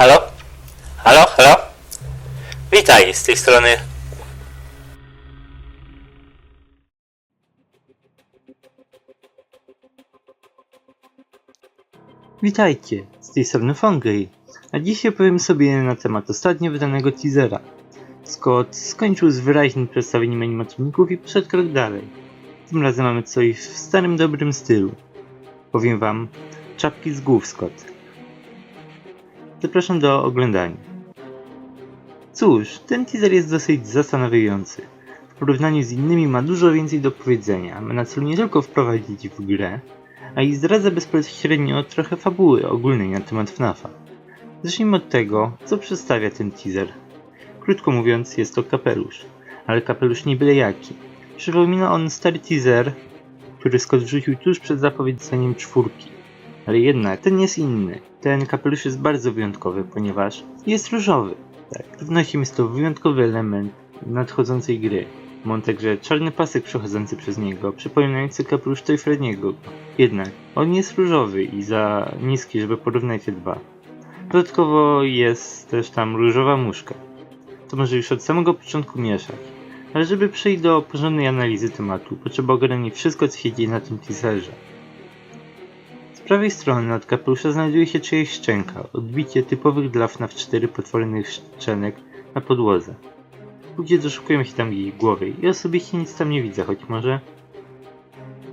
Halo? Halo? Halo? Witaj, z tej strony. Witajcie, z tej strony Fongry, a dzisiaj powiem sobie na temat ostatnio wydanego teasera. Scott skończył z wyraźnym przedstawieniem animatroników i poszedł krok dalej. Tym razem mamy coś w starym dobrym stylu. Powiem wam, czapki z głów Scott. Zapraszam do oglądania. Cóż, ten teaser jest dosyć zastanawiający. W porównaniu z innymi ma dużo więcej do powiedzenia. Ma na celu nie tylko wprowadzić w grę, a i zdradza bezpośrednio trochę fabuły ogólnej na temat FNAFa. Zacznijmy od tego, co przedstawia ten teaser. Krótko mówiąc, jest to kapelusz, ale kapelusz nie byle jaki. Przypomina on stary teaser, który Scott wrzucił tuż przed zapowiedzeniem czwórki. Ale jednak ten jest inny. Ten kapelusz jest bardzo wyjątkowy, ponieważ jest różowy. Tak, pewnością jest to wyjątkowy element nadchodzącej gry. Ma on także czarny pasek przechodzący przez niego, przypominający kapelusz Toy Freddiego. Jednak on jest różowy i za niski, żeby porównać te dwa. Dodatkowo jest też tam różowa muszka. To może już od samego początku mieszać. Ale żeby przejść do porządnej analizy tematu, potrzeba ogarnąć wszystko, co się dzieje na tym teaserze. Prawej strony od kapelusza znajduje się czyjeś szczęka, odbicie typowych dla FNAF 4 potwornych szczenek na podłodze. Ludzie doszukują się tam jej głowy i osobiście nic tam nie widzę, choć może...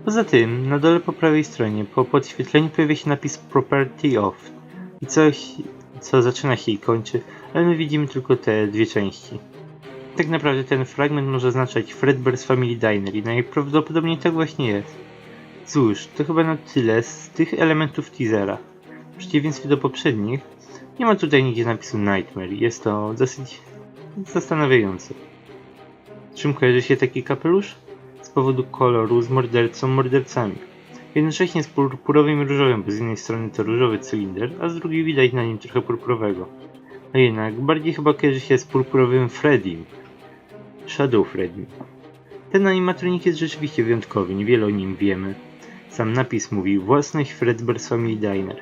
Poza tym, na dole po prawej stronie, po podświetleniu pojawia się napis Property Off i coś, co zaczyna się i kończy, ale my widzimy tylko te dwie części. Tak naprawdę ten fragment może oznaczać Fredbear's Family Diner i najprawdopodobniej tak właśnie jest. Cóż, to chyba na tyle z tych elementów teasera. W przeciwieństwie do poprzednich, nie ma tutaj nigdzie napisu Nightmare. Jest to dosyć zastanawiające. Czym kojarzy się taki kapelusz? Z powodu koloru z mordercą mordercami. Jednocześnie z purpurowym i różowym, bo z jednej strony to różowy cylinder, a z drugiej widać na nim trochę purpurowego. A jednak bardziej chyba kojarzy się z purpurowym Freddym. Shadow Freddy. Ten animatronik jest rzeczywiście wyjątkowy, niewiele o nim wiemy. Sam napis mówi własność Fredbear's Family Diner.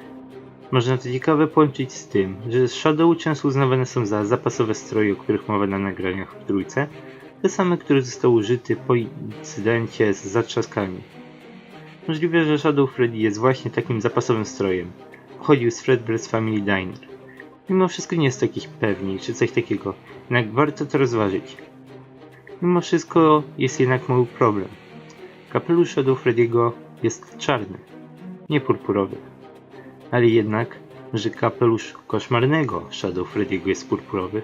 Można to ciekawe połączyć z tym, że Shadow często uznawane są za zapasowe stroje, o których mowa na nagraniach w trójce, te same, które zostały użyte po incydencie z zatrzaskami. Możliwe, że Shadow Freddy jest właśnie takim zapasowym strojem. Pochodził z Fredbear's Family Diner. Mimo wszystko nie jest to jakiś pewnik czy coś takiego, jednak warto to rozważyć. Mimo wszystko jest jednak mały problem. Kapelusz Shadow Freddy'ego jest czarny, nie purpurowy. Ale jednak, że kapelusz koszmarnego Shadow Freddy'ego jest purpurowy,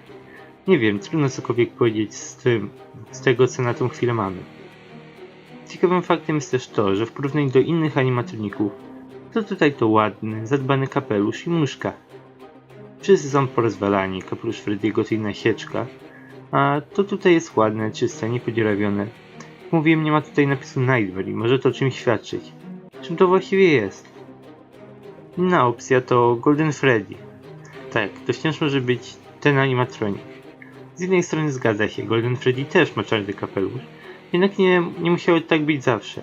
nie wiem, trudno cokolwiek powiedzieć z, tym, z tego, co na tą chwilę mamy. Ciekawym faktem jest też to, że w porównaniu do innych animatroników, to tutaj to ładny, zadbany kapelusz i muszka. Wszyscy są porozwalani, kapelusz Freddy'ego to inna sieczka, a to tutaj jest ładne, czyste, niepodziurawione. Jak mówiłem, nie ma tutaj napisu Nightmare i może to czymś świadczyć. Czym to właściwie jest? Inna opcja to Golden Freddy. Tak, to wciąż może być ten animatronik. Z jednej strony zgadza się, Golden Freddy też ma czarny kapelusz, jednak nie, nie musiało tak być zawsze.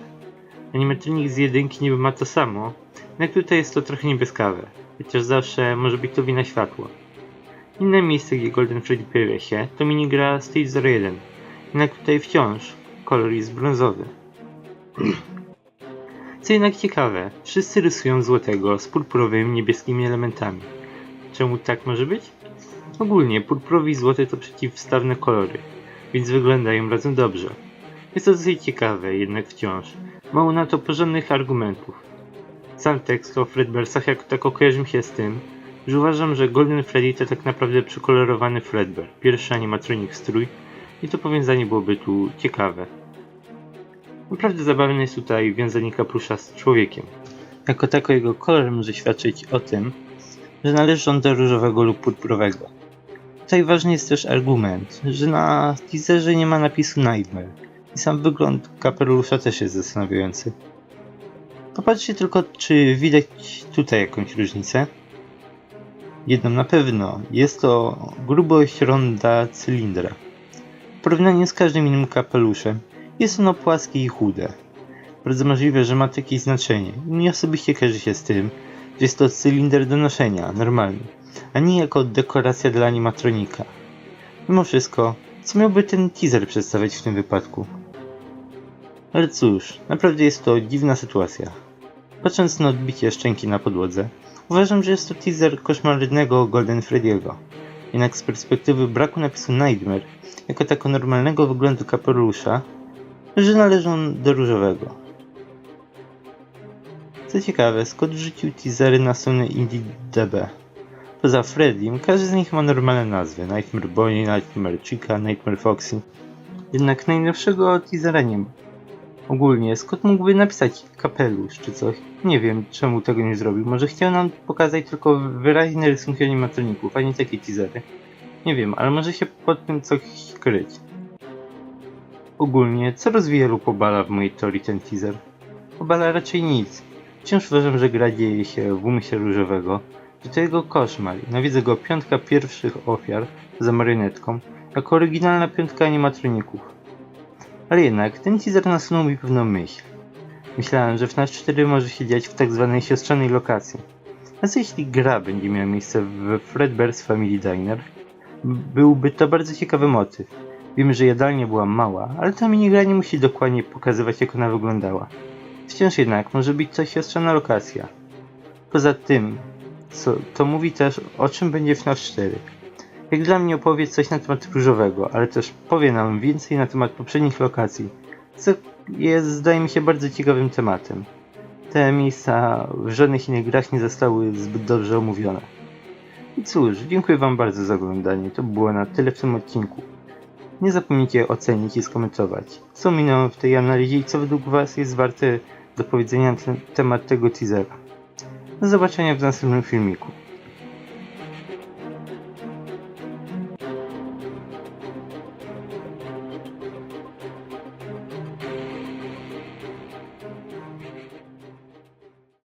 Animatronik z jedynki niby ma to samo, jednak tutaj jest to trochę niebieskawe, chociaż zawsze może być to wina światła. Inne miejsce, gdzie Golden Freddy pojawia się, to minigra Stage 01, jednak tutaj wciąż kolor jest brązowy. Co jednak ciekawe, wszyscy rysują złotego z purpurowymi niebieskimi elementami. Czemu tak może być? Ogólnie purpurowy i złoty to przeciwstawne kolory, więc wyglądają razem dobrze. Jest to dosyć ciekawe, jednak wciąż. Mało na to porządnych argumentów. Sam tekst o Fredbearsach jako tako kojarzy mi się z tym, że uważam, że Golden Freddy to tak naprawdę przekolorowany Fredbear, pierwszy animatronik strój i to powiązanie byłoby tu ciekawe. Naprawdę zabawne jest tutaj wiązanie kapelusza z człowiekiem. Jako tako jego kolor może świadczyć o tym, że należy on do różowego lub purpurowego. Tutaj ważny jest też argument, że na teaserze nie ma napisu Nightmare i sam wygląd kapelusza też jest zastanawiający. Popatrzcie tylko, czy widać tutaj jakąś różnicę. Jedną na pewno, jest to grubość ronda cylindra. W porównaniu z każdym innym kapeluszem jest ono płaskie i chude. Bardzo możliwe, że ma to jakieś znaczenie. Mnie osobiście kojarzy się z tym, że jest to cylinder do noszenia, normalny. a nie jako dekoracja dla animatronika. Mimo wszystko, co miałby ten teaser przedstawiać w tym wypadku? Ale cóż, naprawdę jest to dziwna sytuacja. Patrząc na odbicie szczęki na podłodze, uważam, że jest to teaser koszmarnego Golden Freddy'ego. Jednak z perspektywy braku napisu Nightmare, jako tako normalnego wyglądu kapelusza, że należy on do różowego. Co ciekawe, Scott rzucił teasery na stronę IndieDB. Poza Freddym, każdy z nich ma normalne nazwy. Nightmare Bonnie, Nightmare Chica, Nightmare Foxy. Jednak najnowszego teasera nie ma. Ogólnie, Scott mógłby napisać kapelusz czy coś. Nie wiem, czemu tego nie zrobił. Może chciał nam pokazać tylko wyraźne rysunki animatroników, a nie takie teasery. Nie wiem, ale może się pod tym coś kryć. Ogólnie, co rozwija lub obala w mojej teorii ten teaser? Obala raczej nic. Wciąż uważam, że gra dzieje się w umyśle różowego, że to jego koszmar. Nawidzę go piątka pierwszych ofiar za marionetką, jako oryginalna piątka animatroników. Ale jednak, ten teaser nasunął mi pewną myśl. Myślałem, że FNAF 4 może się dziać w tak zwanej siostrzanej lokacji. A co jeśli gra będzie miała miejsce w Fredbear's Family Diner? Byłby to bardzo ciekawy motyw. Wiemy, że jadalnia była mała, ale ta minigra nie musi dokładnie pokazywać jak ona wyglądała. Wciąż jednak może być to siostrzana lokacja. Poza tym, co, to mówi też o czym będzie FNAF 4. Jak dla mnie opowie coś na temat różowego, ale też powie nam więcej na temat poprzednich lokacji, co jest zdaje mi się bardzo ciekawym tematem. Te miejsca w żadnych innych grach nie zostały zbyt dobrze omówione. I cóż, dziękuję wam bardzo za oglądanie, to było na tyle w tym odcinku. Nie zapomnijcie ocenić i skomentować, co minęło w tej analizie i co według was jest warte do powiedzenia na temat tego teasera. Do zobaczenia w następnym filmiku.